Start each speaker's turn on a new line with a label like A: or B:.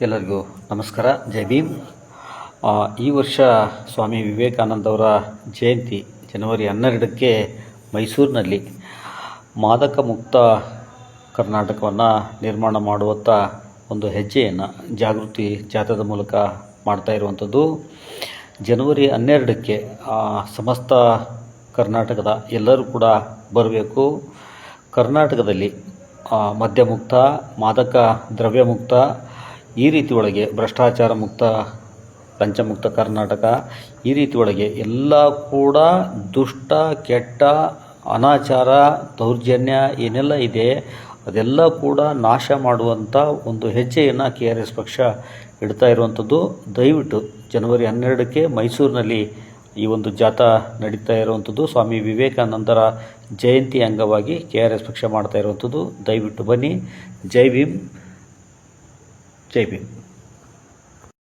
A: ಎಲ್ಲರಿಗೂ ನಮಸ್ಕಾರ. ಜೈ ಭೀಮ್. ಈ ವರ್ಷ ಸ್ವಾಮಿ ವಿವೇಕಾನಂದವರ ಜಯಂತಿ ಜನವರಿ ಹನ್ನೆರಡಕ್ಕೆ ಮೈಸೂರಿನಲ್ಲಿ ಮಾದಕ ಮುಕ್ತ ಕರ್ನಾಟಕವನ್ನು ನಿರ್ಮಾಣ ಮಾಡುವತ್ತ ಒಂದು ಹೆಜ್ಜೆಯನ್ನು ಜಾಗೃತಿ ಜಾಥಾದ ಮೂಲಕ ಮಾಡ್ತಾ ಇರುವಂಥದ್ದು. ಜನವರಿ ಹನ್ನೆರಡಕ್ಕೆ ಸಮಸ್ತ ಕರ್ನಾಟಕದ ಎಲ್ಲರೂ ಕೂಡ ಬರಬೇಕು. ಕರ್ನಾಟಕದಲ್ಲಿ ಮದ್ಯಮುಕ್ತ, ಮಾದಕ ದ್ರವ್ಯ ಮುಕ್ತ ಈ ರೀತಿ ಒಳಗೆ ಭ್ರಷ್ಟಾಚಾರ ಮುಕ್ತ, ಪಂಚಮುಕ್ತ ಕರ್ನಾಟಕ ಈ ರೀತಿ ಒಳಗೆ ಎಲ್ಲ ಕೂಡ ದುಷ್ಟ, ಕೆಟ್ಟ, ಅನಾಚಾರ, ದೌರ್ಜನ್ಯ ಏನೆಲ್ಲ ಇದೆ, ಅದೆಲ್ಲ ಕೂಡ ನಾಶ ಮಾಡುವಂಥ ಒಂದು ಹೆಜ್ಜೆಯನ್ನು ಕೆ ಆರ್ ಎಸ್ ಪಕ್ಷ ಇಡ್ತಾ ಇರುವಂಥದ್ದು. ದಯವಿಟ್ಟು ಜನವರಿ ಹನ್ನೆರಡಕ್ಕೆ ಮೈಸೂರಿನಲ್ಲಿ ಈ ಒಂದು ಜಾಥಾ ನಡೀತಾ ಇರುವಂಥದ್ದು. ಸ್ವಾಮಿ ವಿವೇಕಾನಂದರ ಜಯಂತಿ ಅಂಗವಾಗಿ ಕೆ ಆರ್ ಎಸ್ ಪಕ್ಷ ಮಾಡ್ತಾ ಇರುವಂಥದ್ದು. ದಯವಿಟ್ಟು ಬನ್ನಿ. ಜೈ ಭೀಮ್. ಜೈ ಭೀಮ್